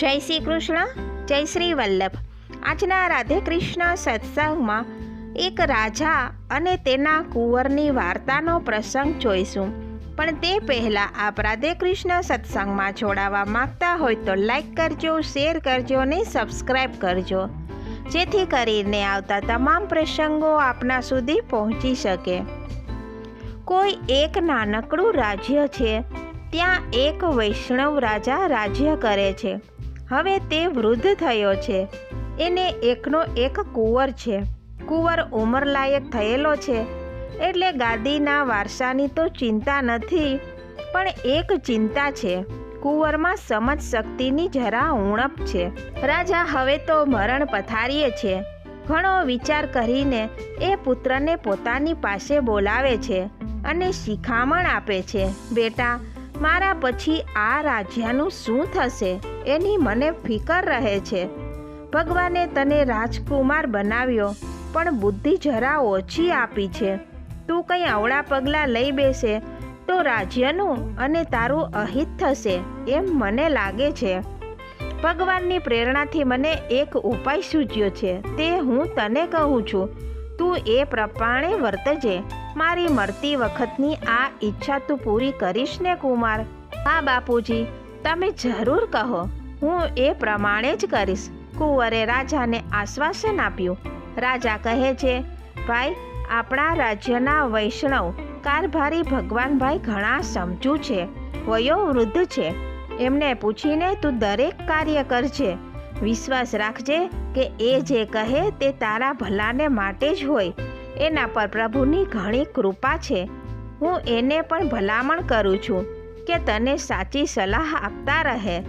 જય શ્રી કૃષ્ણ, જય શ્રી વલ્લભ. આજના રાધે કૃષ્ણ સત્સંગમાં એક રાજા અને તેના કુંવરની વાર્તાનો પ્રસંગ જોઈશું. પણ તે પહેલાં આપ રાધે કૃષ્ણ સત્સંગમાં જોડાવા માંગતા હોય તો લાઈક કરજો, શેર કરજો અને સબસ્ક્રાઈબ કરજો. જેથી કરીને આવતા તમામ પ્રસંગો આપના સુધી પહોંચી શકે. કોઈ એક નાનકડું રાજ્ય છે, ત્યાં એક વૈષ્ણવ રાજા રાજ્ય કરે છે. હવે તે વૃદ્ધ થયો છે. એને એકનો એક કુંવર છે. કુંવર ઉંમરલાયક થયેલો છે. એટલે ગાદીના વારસાની તો ચિંતા નથી, પણ એક ચિંતા છે. કુંવરમાં સમજ શક્તિની જરા ઉણપ છે. રાજા હવે તો મરણ પથારીએ છે. ઘણો વિચાર કરીને એ પુત્રને પોતાની પાસે બોલાવે છે અને શિખામણ આપે છે. બેટા મારા પછી આ રાજ્યનું શું થશે એની મને ફિકર રહે છે. ભગવાને તને રાજકુમાર બનાવ્યો, પણ બુદ્ધિ જરા ઓછી આપી છે. તું કંઈ અવળા પગલાં લઈ બેસે તો રાજ્યનું અને તારું અહિત થશે એમ મને લાગે છે. ભગવાનની પ્રેરણાથી મને એક ઉપાય સૂચ્યો છે, તે હું તને કહું છું. તું એ પ્રમાણે વર્તજે. મારી મળતી વખતની આ ઈચ્છા તું પૂરી કરીશ ને કુમાર? હા, બાપુજી, તમે જરૂર કહો. હું એ પ્રમાણે જ કરીશ. કુંવરે રાજાને આશ્વાસન આપ્યું. રાજા કહે છે, ભાઈ, આપણા રાજ્યના વૈષ્ણવ કારભારી ભગવાનભાઈ ઘણા સમજુ છે, વયો વૃદ્ધ છે. એમને પૂછીને તું દરેક કાર્ય કરજે. વિશ્વાસ રાખજે કે એ જે કહે તે તારા ભલાને માટે જ હોય. એના પર પ્રભુની ઘણી કૃપા છે. હું એને પણ ભલામણ કરું છું કે તને સાચી સલાહ આપતા રહે.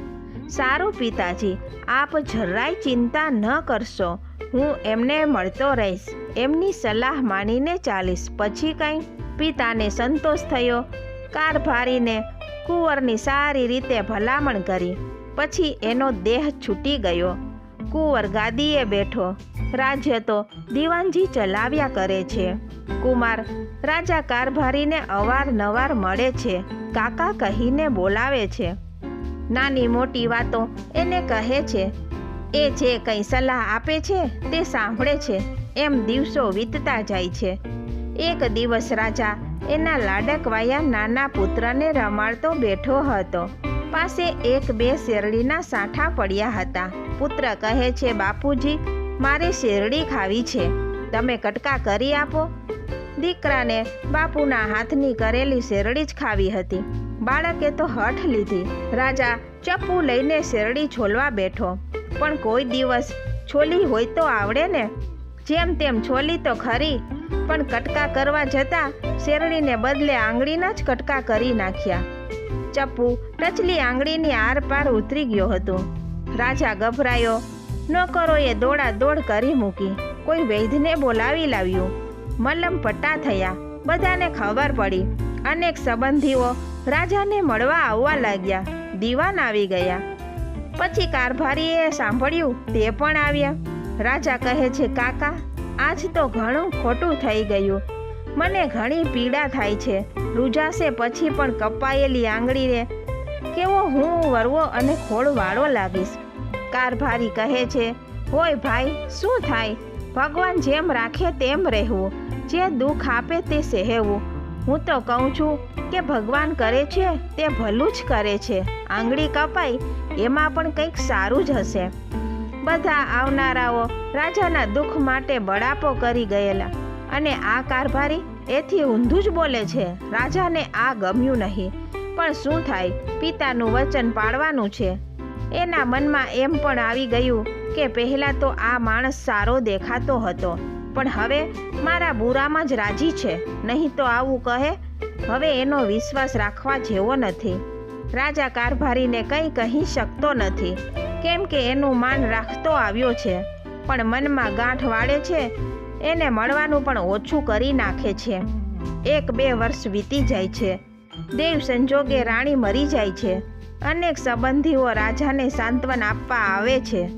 સારું પિતાજી, આપ જરાય ચિંતા ન કરશો. હું એમને મળતો રહીશ. એમની સલાહ માનીને ચાલીશ. પછી કંઈ? પિતાને સંતોષ થયો. કારભારીને કુંવરની સારી રીતે ભલામણ કરી. પછી એનો દેહ છૂટી ગયો. કુંવર ગાદીએ બેઠો. રાજ્ય તો દીવાનજી ચલાવ્યા કરે છે. કુમાર, રાજા કારભારીને અવારનવાર મળે છે. કાકા કહીને બોલાવે છે. નાની મોટી વાતો એને કહે છે. એ જે કંઈ સલાહ આપે છે તે સાંભળે છે. એમ દિવસો વીતતા જાય છે. એક દિવસ રાજા એના લાડકવાયા નાના પુત્રને રમાડતો બેઠો હતો. પાસે એક બે શેરડીના સાંઠા પડ્યા હતા. પુત્ર કહે છે, બાપુજી, મારે શેરડી ખાવી છે. તમે કટકા કરી આપો. દીકરાને બાપુના હાથની કરેલી શેરડી જ ખાવી હતી. બાળકે તો હઠ લીધી. રાજા ચપ્પુ લઈને શેરડી છોલવા બેઠો. પણ કોઈ દિવસ છોલી હોય તો આવડે ને? જેમ તેમ છોલી તો ખરી. પણ કટકા કરવા જતાં શેરડીને બદલે આંગળીના જ કટકા કરી નાખ્યા. ચપ્પુ, ટચલી આંગળીની આર પાર ઉતરી ગયો હતો. રાજા ગભરાયો. નોકરોએ દોડા દોડ કરી મૂકી. કોઈ વૈદ્યને બોલાવી લાવ્યું. મલમ પટ્ટા થયા. બધાને ખબર પડી. અનેક સંબંધીઓ રાજાને મળવા આવવા લાગ્યા. દીવાન આવી ગયા. પછી કારભારીએ સાંભળ્યું, તે પણ આવ્યા. રાજા કહે છે, કાકા, આજ તો ઘણું ખોટું થઈ ગયું. મને ઘણી પીડા થાય છે. રૂજાશે પછી પણ કપાયેલી આંગળીને કેવો હું વરવો અને ખોળવાળો લાગીશ. કારભારી કહે છે હોય ભાઈ, શું થાય? ભગવાન જેમ રાખે તેમ રહેવું. જે દુઃખ આપે તે સહેવું. હું તો કહું છું કે ભગવાન કરે છે તે ભલું જ કરે છે. આંગળી કપાઈ, એમાં પણ કંઈક સારું જ હશે. બધા આવનારાઓ રાજાના દુઃખ માટે બળાપો કરી ગયેલા. અને આ કારભારી એથી ઊંધું જ બોલે છે. રાજાને આ ગમ્યું નહીં. પણ શું થાય? પિતાનું વચન પાળવાનું છે. એના મનમાં એમ પણ આવી ગયું કે પહેલાં તો આ માણસ સારો દેખાતો હતો. પણ હવે મારા બુરામાં જ રાજી છે. નહીં તો આવું કહે? હવે એનો વિશ્વાસ રાખવા જેવો નથી. રાજા કારભારીને કંઈ કહી શકતો નથી. કેમ કે એનું માન રાખતો આવ્યો છે. પણ મનમાં ગાંઠ વાળે છે એને મળવાનું પણ ઓછું કરી નાખે છે. એક બે વર્ષ વીતી જાય છે. દેવ સંજોગે રાણી મરી જાય છે. અનેક સંબંધીઓ રાજાને સાંત્વન આપવા આવે છે.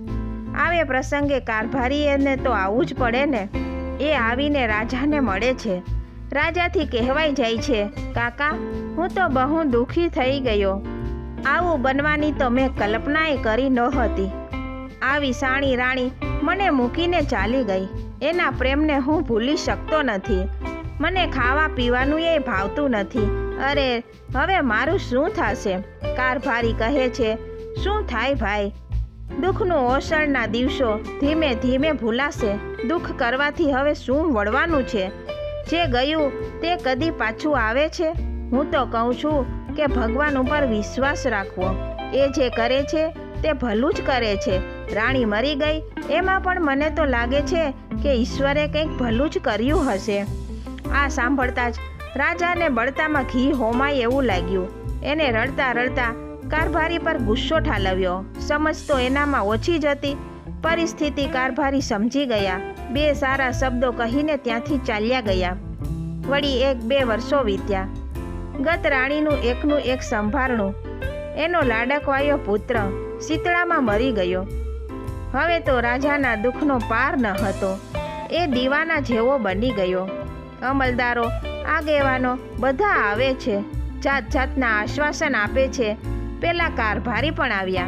આવે પ્રસંગે કારભારી એને તો આવવું જ પડે ને? એ આવીને રાજાને મળે છે. રાજાથી કહેવાઈ જાય છે, કાકા, હું તો બહુ દુઃખી થઈ ગયો. આવું બનવાની તો મેં કલ્પનાએ કરી નહોતી. આવી સાણી રાણી મને મૂકીને ચાલી ગઈ. એના પ્રેમને હું ભૂલી શકતો નથી. મને ખાવા પીવાનું એ ભાવતું નથી. અરે, હવે મારું શું થશે? કારભારી કહે છે, શું થાય ભાઈ? દુઃખનું ઓસણના દિવસો ધીમે ધીમે ભૂલાશે. દુઃખ કરવાથી હવે શું વળવાનું છે? જે ગયું તે કદી પાછું આવે છે? હું તો કહું છું કે ભગવાન ઉપર વિશ્વાસ રાખવો. એ જે કરે છે તે ભલું જ કરે છે. રાણી મરી ગઈ. એમાં પણ મને તો લાગે છે કે ઈશ્વરે કંઈક ભલું જ કર્યું હશે. આ સાંભળતા જ રાજાને બળતામાં ઘી હોમાય એવું લાગ્યું. એને રડતા રડતા કારભારી પર ગુસ્સો ઠાલવ્યો. સમજ તો એનામાં ઓછી જ હતી. પરિસ્થિતિ કારભારી સમજી ગયા. બે સારા શબ્દો કહીને ત્યાંથી ચાલ્યા ગયા. વળી એક બે વર્ષો વીત્યા. ગત રાણીનું એકનું એક સંભારણું. એનો લાડકવાયો પુત્ર શીતળામાં મરી ગયો. હવે તો રાજાના દુઃખનો પાર ન હતો. એ દીવાના જેવો બની ગયો. અમલદારો, આગેવાનો બધા આવે છે. જાત જાતના આશ્વાસન આપે છે. પેલા કારભારી પણ આવ્યા.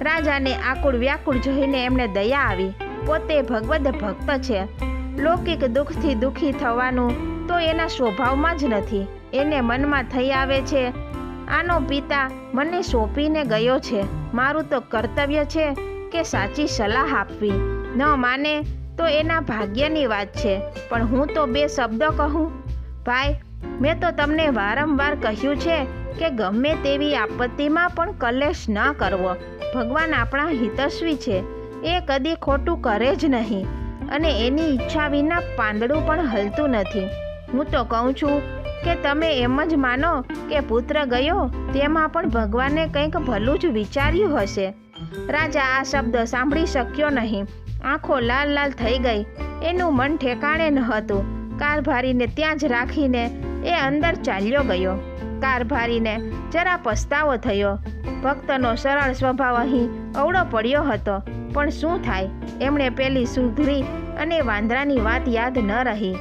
રાજાને આકુળ વ્યાકુળ જોઈને એમને દયા આવી. પોતે ભગવદ ભક્ત છે. લૌકિક દુઃખથી દુઃખી થવાનું તો એના સ્વભાવમાં જ નથી. એને મનમાં થઈ આવે છે, આનો પિતા મને સોંપીને ગયો છે. મારું તો કર્તવ્ય છે કે સાચી સલાહ આપવી. ન માને તો એના ભાગ્યની વાત છે, પણ હું તો બે શબ્દો કહું. ભાઈ, મેં તો તમને વારંવાર કહ્યું છે કે ગમે તેવી આપત્તિમાં પણ કલેશ ન કરવો. ભગવાન આપણા હિતસ્વી છે, એ કદી ખોટું કરે જ નહીં. અને એની ઈચ્છા વિના પાંદડું પણ હલતું નથી. હું તો કહું છું કે તમે એમ જ માનો કે પુત્ર ગયો, તેમાં પણ ભગવાને કંઈક ભલું જ વિચાર્યું હશે. રાજા આ શબ્દ સાંભળી શક્યો નહીં. આંખો લાલ લાલ થઈ ગઈ. એનું મન ઠેકાણે ન હતું. કારભારીને ત્યાં જ રાખીને એ અંદર ચાલ્યો ગયો. કારભારીને જરા પસ્તાવો થયો. ભક્તનો સરળ સ્વભાવ અહીં અવળો પડ્યો હતો. પણ શું થાય? એમણે પેલી સુધરી અને વાંદરાની વાત યાદ ન રહી.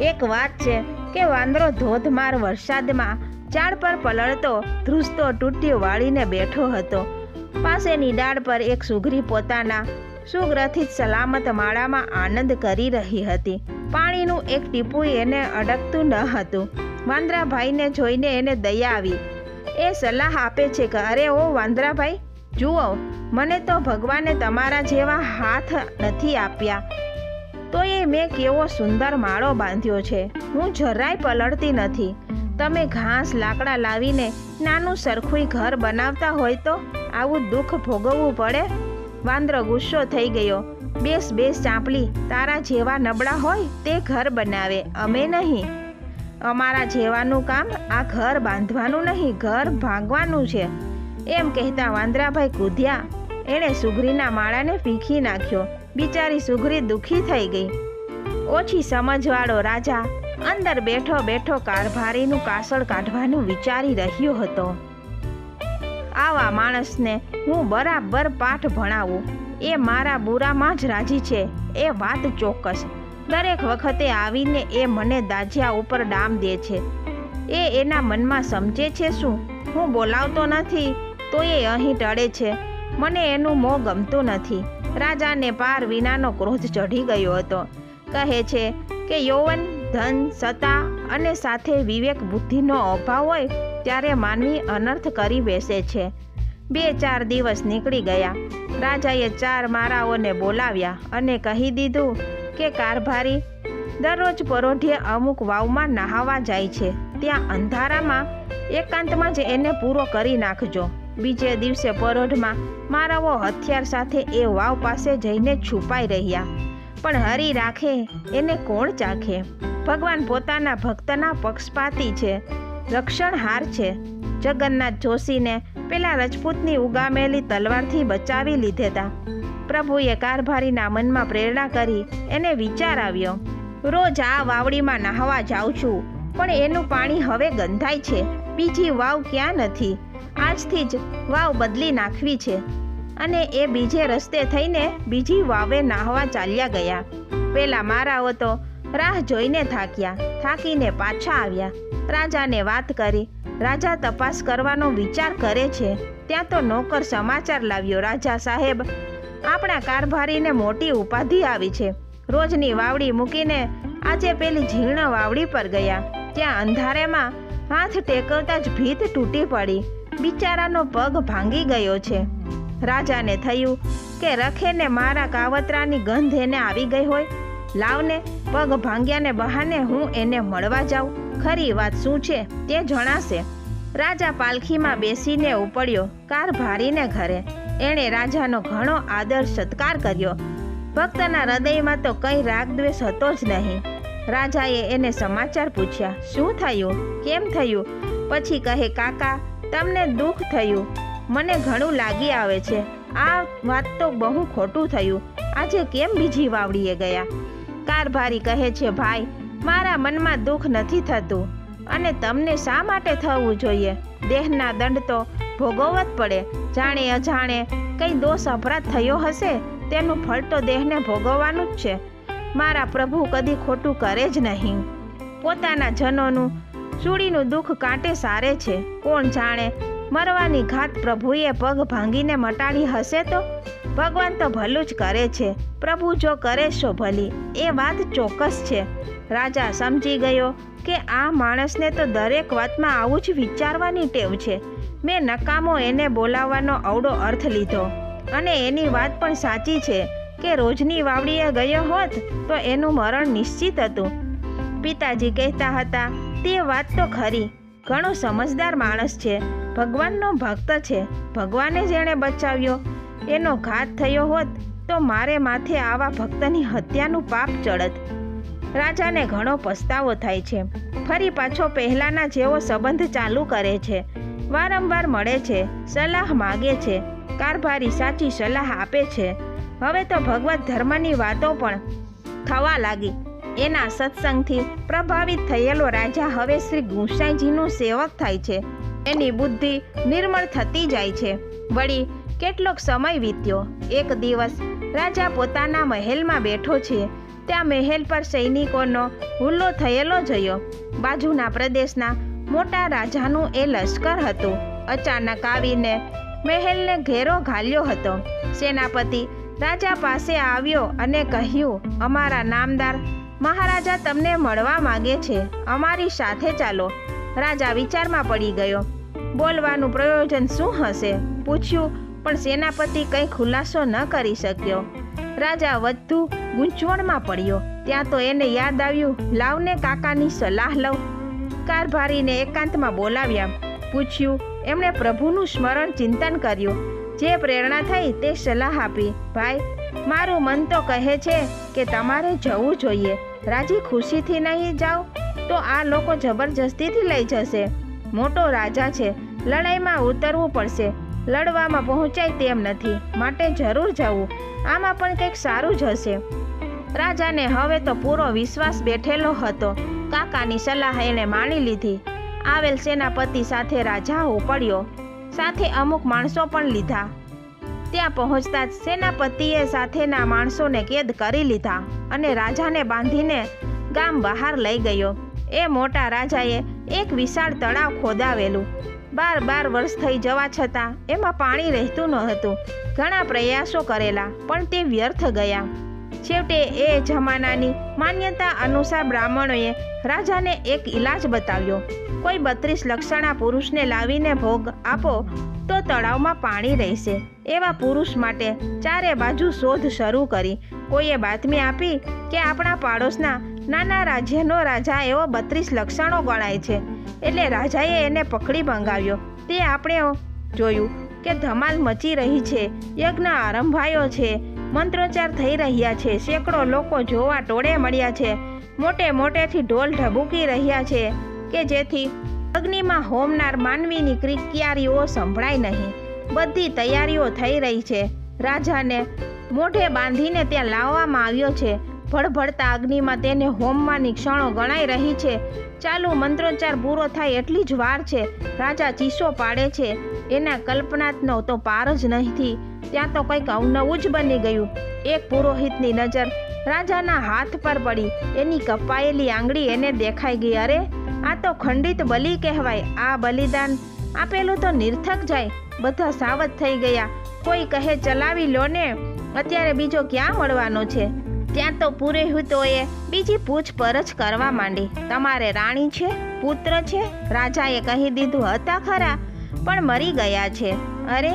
એક વાત છે કે વાંદરો ધોધમાર વરસાદમાં ઝાડ પર પલળતો ધ્રુસતો તૂટ્યો વાળીને બેઠો હતો. પાસેની ડાળ પર એક સુઘરી પોતાના સુગ્રથિત સલામત માળામાં આનંદ કરી રહી હતી. પાણીનું એક ટીપું એને અડકતું ન હતું. વાંદરાભાઈને જોઈને એને દયા આવી. એ સલાહ આપે છે કે, અરે ઓ વાંદરાભાઈ, જુઓ, મને તો ભગવાને તમારા જેવા હાથ નથી આપ્યા. તો એ મેં કેવો સુંદર માળો બાંધ્યો છે. હું જરાય પલળતી નથી. તમે ઘાસ, લાકડા લાવીને નાનું સરખું ઘર બનાવતા હોય તો આવું દુઃખ ભોગવવું પડે? વાંદરો ગુસ્સો થઈ ગયો. બેસ બેસ ચાંપલી, તારા જેવા નબળા હોય તે ઘર બનાવે, અમે નહીં. અમારા જેવાનું કામ આ ઘર બાંધવાનું નહીં, ઘર ભાંગવાનું છે. એમ કહેતા વાંદરાભાઈ કૂદ્યા. એણે સુઘરીના માળાને પીખી નાખ્યો. બિચારી સુઘરી દુઃખી થઈ ગઈ. ઓછી સમજવાળો રાજા અંદર બેઠો બેઠો કારભારીનું કાસળ કાઢવાનું વિચારી રહ્યો હતો. આવા માણસને હું બરાબર પાઠ ભણાવું. એ મારા બુરામાં જ રાજી છે. એ વાત ચોક્કસ. દરેક વખતે આવીને એ મને દાજિયા ઉપર ડામ દે છે. એ એના મનમાં સમજે છે શું? હું બોલાવતો નથી, તો એ અહીં ટળે છે. મને એનું મોં ગમતું નથી. રાજાને પાર વિનાનો ક્રોધ ચઢી ગયો હતો. કહે છે કે, યૌવન ધન, સત્તા અને સાથે વિવેક બુદ્ધિનો અભાવ હોય ત્યારે માનવી અનર્થ કરી બેસે છે. બે ચાર દિવસ નીકળી ગયા. રાજાએ ચાર મારાઓને બોલાવ્યા અને કહી દીધું કે કારભારી દરરોજ પરોઢે અમુક વાવમાં નહાવા જાય છે. ત્યાં અંધારામાં એકાંતમાં જ એને પૂરો કરી નાખજો. બીજે દિવસે પરોઢમાં મારાઓ હથિયાર સાથે એ વાવ પાસે જઈને છુપાઈ રહ્યા. પણ હરી રાખે, એને કોણ ચાખે? ભગવાન પોતાના ભક્તના પક્ષપાતી છે, રક્ષણહાર છે. જગન્નાથ જોશીને પેલા રજપૂતની ઉગામેલી તલવારથી બચાવી લીધેતા. પ્રભુએ કારભારીના મનમાં પ્રેરણા કરી, એને વિચાર આવ્યો, રોજ આ વાવડીમાં નહાવા જાઉં છું, પણ એનું પાણી હવે ગંધાય છે. બીજી વાવ ક્યાં નથી? આજથી જ વાવ બદલી નાખવી છે. અને એ બીજે રસ્તે થઈને બીજી વાવે નાહવા ચાલ્યા ગયા. પેલા મારાઓ તો રાહ જોઈને થાક્યા, થાકીને પાછા આવ્યા. રાજાને વાત કરી, રાજા તપાસ કરવાનો વિચાર કરે છે. ત્યાં તો નોકર સમાચાર લાવ્યો, રાજા સાહેબ. આપણા કારભારીને મોટી ઉપાધિ આવી છે. રોજની વાવડી મૂકીને આજે પેલી ઝીણ વાવડી પર ગયા. ત્યાં અંધારેમાં હાથ ટેકવતા જ ભીત તૂટી પડી. બિચારાનો પગ ભાંગી ગયો છે. રાજાને થયું કે રખેને મારા કાવતરાની ગંધ એને આવી ગઈ હોય. લાવને પગ ભાંગ્યાને બહાને હું એને મળવા જાઉં. ખરી વાત શું છે તે જણાશે. રાજા પાલખીમાં બેસીને ઉપડ્યો, કાર ભારીને ઘરે. એણે રાજાનો ઘણો આદર સત્કાર કર્યો. ભક્તના હૃદયમાં તો કંઈ રાગદ્વેષ હતો જ નહીં. રાજાએ એને સમાચાર પૂછ્યા, શું થયું? કેમ થયું? પછી કહે, કાકા, તમને દુઃખ થયું. મને ઘણું લાગી આવે છે. આ વાત તો બહુ ખોટું થયું. આજે કેમ બીજી વાવડીએ ગયા? કારભારી કહે છે, ભાઈ, મારા મનમાં દુઃખ નથી થતું. અને તમને શા માટે થવું જોઈએ? દેહના દંડ તો ભોગવવો જ પડે. જાણે અજાણે કંઈ દોષ અપરાધ થયો હશે? તેનું ફળ તો દેહને ભોગવવાનું જ છે. મારા પ્રભુ કદી ખોટું કરે જ નહીં. પોતાના જનોનું ચૂડીનું દુઃખ કાંટે સારે છે. કોણ જાણે મરવાની ઘાત પ્રભુએ પગ ભાંગીને મટાડી હશે તો? ભગવાન તો ભલું જ કરે છે. પ્રભુ જો કરે છો ભલી. એ વાત ચોક્કસ છે. રાજા સમજી ગયો કે આ માણસને તો દરેક વાતમાં આવું જ વિચારવાની ટેવ છે. મેં નકામો એને બોલાવવાનો અવડો અર્થ લીધો. અને એની વાત પણ સાચી છે કે રોજની વાવડીએ ગયો હોત તો એનું મરણ નિશ્ચિત હતું. પિતાજી કહેતા હતા, તે વાત તો ખરી. ઘણો સમજદાર માણસ છે. ભગવાનનો ભક્ત છે. ભગવાને જેણે બચાવ્યો, એનો ઘાત થયો હોત, તો મારે માથે આવા ભક્તની હત્યાનું પાપ ચડત. રાજાને ઘણો પસ્તાવો થાય છે. ફરી પાછો પહેલાના જેવો સંબંધ ચાલુ કરે છે. વારંવાર મળે છે, સલાહ માગે છે, કારભારી સાચી સલાહ આપે છે. હવે તો ભગવત ધર્મની વાતો પણ થવા લાગી. એના સત્સંગથી પ્રભાવિત થયેલો રાજા હવે શ્રી ગુંસાઈજીનું સેવક થાય છે. એની બુદ્ધિ નિર્મળ થતી જાય છે. વળી કેટલોક સમય વીત્યો. એક દિવસ રાજા પોતાના મહેલમાં બેઠો છે. ત્યાં મહેલ પર સૈનિકોનો હુલ્લો થયેલો જોયો. બાજુના પ્રદેશના મોટા રાજાનું એ લશ્કર હતું. અચાનક આવીને મહેલને ઘેરો ઘાલ્યો હતો. સેનાપતિ રાજા પાસે આવ્યો અને કહ્યું, અમારા નામદાર મહારાજા તમને મળવા માંગે છે. અમારી સાથે ચાલો. રાજા વિચારમાં પડી ગયો. બોલવાનું પ્રયોજન શું હશે? પૂછ્યું, પણ સેનાપતિ કંઈ ખુલાસો ન કરી શક્યો. રાજા વધુ ગૂંચવણમાં પડ્યો. ત્યાં તો એને યાદ આવ્યું, લાવને કાકાની સલાહ લઉં. કારભારીને એકાંતમાં બોલાવ્યા. પૂછ્યું, એમણે પ્રભુનું સ્મરણ ચિંતન કર્યું. જે પ્રેરણા થઈ તે સલાહ આપી. ભાઈ, મારું મન તો કહે છે કે તમારે જવું જોઈએ. રાજી ખુશીથી નહીં જાઓ? તો આ લોકો જબરજસ્તીથી લઈ જશે. મોટો રાજા છે. લડાઈમાં ઉતરવું પડશે. લડવામાં પહોંચાય તેમ નથી. માટે જરૂર જવું. આમાં પણ કંઈક સારું જ હશે. રાજાને હવે તો પૂરો વિશ્વાસ બેઠેલો હતો. કાકાની સલાહ એણે માની લીધી. આવેલ સેનાપતિ સાથે રાજા ઉપડ્યો. સાથે અમુક માણસો પણ લીધા. ત્યાં પહોંચતા જ સેનાપતિએ સાથેના માણસોને કેદ કરી લીધા અને રાજાને બાંધીને ગામ બહાર લઈ ગયો. એ મોટા રાજાએ એક વિશાળ તળાવ ખોદાવેલું. બાર બાર વર્ષ થઈ જવા છતાં એમાં પાણી રહેતું ન હતું. ઘણા પ્રયાસો કરેલા, પણ તે વ્યર્થ ગયા. છેવટે એ જમાનાની માન્યતા અનુસાર બ્રાહ્મણોએ રાજાને એક ઈલાજ બતાવ્યો. કોઈ બત્રીસ લક્ષણા પુરુષને લાવીને ભોગ આપો, તો તળાવમાં પાણી રહેશે. એવા પુરુષ માટે ચારે બાજુ શોધ શરૂ કરી. કોઈએ બાતમી આપી કે આપણા પાડોશના નાના રાજ્યનો રાજા એવો બત્રીસ લક્ષણો ગણાય છે. એટલે રાજાએ એને પકડી મંગાવ્યો તે આપણે જોયું કે ધમાલ મચી રહી છે. યજ્ઞ આરંભાયો છે. મંત્રોચ્ચાર થઈ રહ્યા છે. સેંકડો લોકો જોવા ટોળે મળ્યા છે. મોટે મોટેથી ઢોલ ઢબૂકી રહ્યા છે કે જેથી અગ્નિમાં હોમનાર માનવીની ક્રિકિયારીઓ સંભળાય નહીં. બધી તૈયારીઓ થઈ રહી છે. રાજાને મોઢે બાંધીને ત્યાં લાવવામાં આવ્યો છે. ભડભડતા અગ્નિમાં તેને હોમવાની ક્ષણો ગણાઈ રહી છે. ચાલુ મંત્રોચ્ચાર પૂરો થાય એટલી જ વાર છે. રાજા ચીસો પાડે છે. એના કલ્પનાતનો તો પાર જ નહીંથી. ત્યાં તો કંઈક અવનવું જ બની ગયું. એક પુરોહિતની નજર રાજાના હાથ પર પડી. એની કપાયેલી આંગળી એને દેખાઈ ગઈ. અરે, આ તો ખંડિત બલિ કહેવાય. આ બલિદાન આપેલું તો નિર્થક જાય. બધા સાવધ થઈ ગયા. કોઈ કહે, ચલાવી લો ને. અત્યારે બીજો ક્યાં મળવાનો છે? ત્યાં તો પુરોહિતોએ બીજી પૂછપરછ કરવા માંડી. તમારે રાણી છે, પુત્ર છે? રાજાએ કહી દીધું હતા ખરા, પણ મરી ગયા છે. અરે,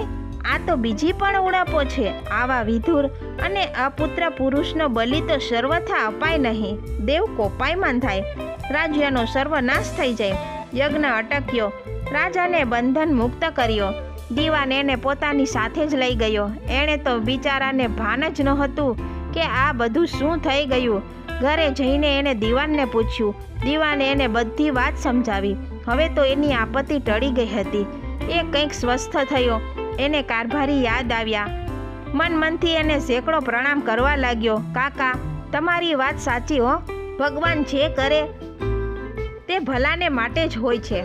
આ તો બીજી પણ ઉડાપો છે. આવા વિધુર અને અપુત્ર પુરુષનો બલિ તો સર્વથા અપાય નહીં. દેવ કોપાયમાન થાય રાજ્યનો સર્વનાશ થઈ જાય. યજ્ઞ અટક્યો. રાજાને બંધન મુક્ત કર્યો. દીવાન એને પોતાની સાથે જ લઈ ગયો. એણે તો બિચારાને ભાન જ નહોતું. કે આ બધું શું થઈ ગયું? ઘરે જઈને એને દીવાનને પૂછ્યું. દીવાને એને બધી વાત સમજાવી. હવે તો એની આપત્તિ ટળી ગઈ હતી. એ કંઈક સ્વસ્થ થયો. એને કારભારી યાદ આવ્યા. મન મનથી એને સેંકડો પ્રણામ કરવા લાગ્યો. કાકા, તમારી વાત સાચી હો. ભગવાન જે કરે તે ભલાને માટે જ હોય છે.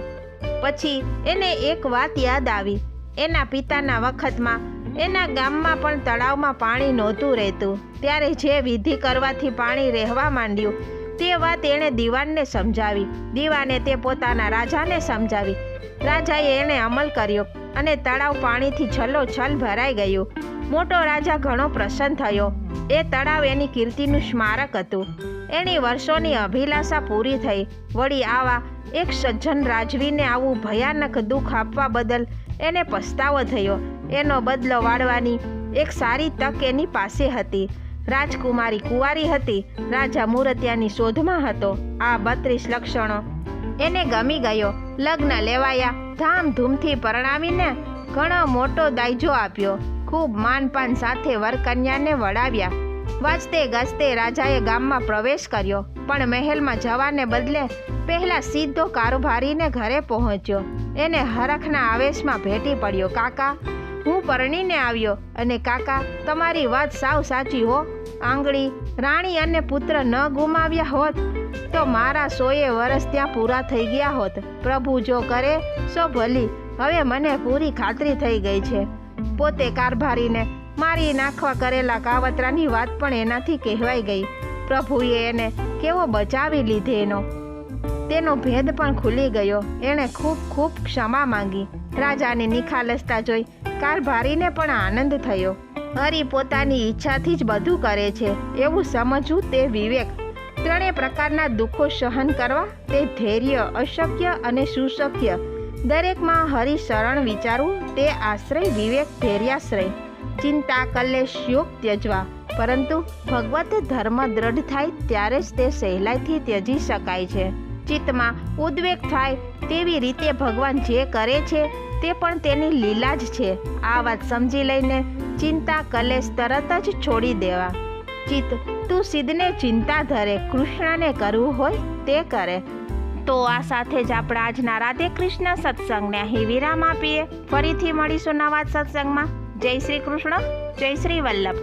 પછી એને એક વાત યાદ આવી. એના પિતાના વખતમાં એના ગામમાં પણ તળાવમાં પાણી નહોતું રહેતું. ત્યારે જે વિધિ કરવાથી પાણી રહેવા માંડ્યું, તે વાત એણે દીવાનને સમજાવી. દીવાને તે પોતાના રાજાને સમજાવી. રાજાએ એણે અમલ કર્યો અને તળાવ પાણીથી છલોછલ ભરાઈ ગયું. મોટો રાજા ઘણો પ્રસન્ન થયો. એ તળાવ એની કીર્તિનું સ્મારક હતું. એની વર્ષોની અભિલાષા પૂરી થઈ. વળી આવા એક સજ્જન રાજવીને આવું ભયાનક દુઃખ આપવા બદલ એને પસ્તાવો થયો. એનો બદલો વાળવાની એક સારી તક એની પાસે હતી. રાજકુમારી કુંવારી હતી, રાજા મૂર્તિયાની શોધમાં હતો. આ બત્રીસ લક્ષણો. એને ગમી ગયો. લગ્ન લેવાયા, ધામધૂમથી પરણાવીને ઘણો મોટો દાયજો આપ્યો. ખૂબ માનપાન સાથે વરકન્યાને વડાવ્યા વાજતે ગજતે રાજાએ ગામમાં પ્રવેશ કર્યો, પણ મહેલમાં જવાને બદલે પહેલાં સીધો કારોબારીને ઘરે પહોંચ્યો. એને હરખના આવેશમાં ભેટી પડ્યો, કાકા હું પરણીને આવ્યો અને કાકા, તમારી વાત સાવ સાચી હો. આંગળી, રાણી અને પુત્ર ન ગુમાવ્યા હોત તો મારા સોએ વર્ષ ત્યાં પૂરા થઈ ગયા હોત. પ્રભુ જો કરે સો ભલી. હવે મને પૂરી ખાતરી થઈ ગઈ છે. પોતે કારભારીને મારી નાખવા કરેલા કાવતરાની વાત પણ એનાથી કહેવાઈ ગઈ. પ્રભુએ એને કેવો બચાવી લીધેનો તેનો ભેદ પણ ખુલી ગયો. એણે ખૂબ ખૂબ ક્ષમા માંગી. રાજાની નિખાલસતા જોઈ કારભારીને પણ આનંદ થયો. હરી પોતાની ઈચ્છાથી જ બધું કરે છે, એવું સમજવું તે વિવેક. ત્રણેય પ્રકારના દુઃખો સહન કરવા તે ધૈર્ય, અશક્ય અને સુશક્ય. દરેકમાં હરિ શરણ વિચારવું તે આશ્રય, વિવેક, ધૈર્યાશ્રય. ચિંતા, કલેશ, યોગ ત્યજવા. પરંતુ ભગવત ધર્મ દ્રઢ થાય ત્યારે જ તે સહેલાઈથી ત્યજી શકાય છે. ચિત્તમાં ઉદ્વેગ થાય તેવી રીતે ભગવાન જે કરે છે તે પણ તેની લીલા જ છે. આ વાત સમજી લઈને ચિંતા કલેશ તરત જ છોડી દેવા. ચિત્ત, તું સિદ્ધને ચિંતા ધરે, કૃષ્ણને કરવું હોય તે કરે. તો આ સાથે જ આપણે આજના રાધે કૃષ્ણ સત્સંગને અહીં વિરામ આપીએ. ફરીથી મળીશું નવા સત્સંગમાં. જય શ્રી કૃષ્ણ, જય શ્રી વલ્લભ.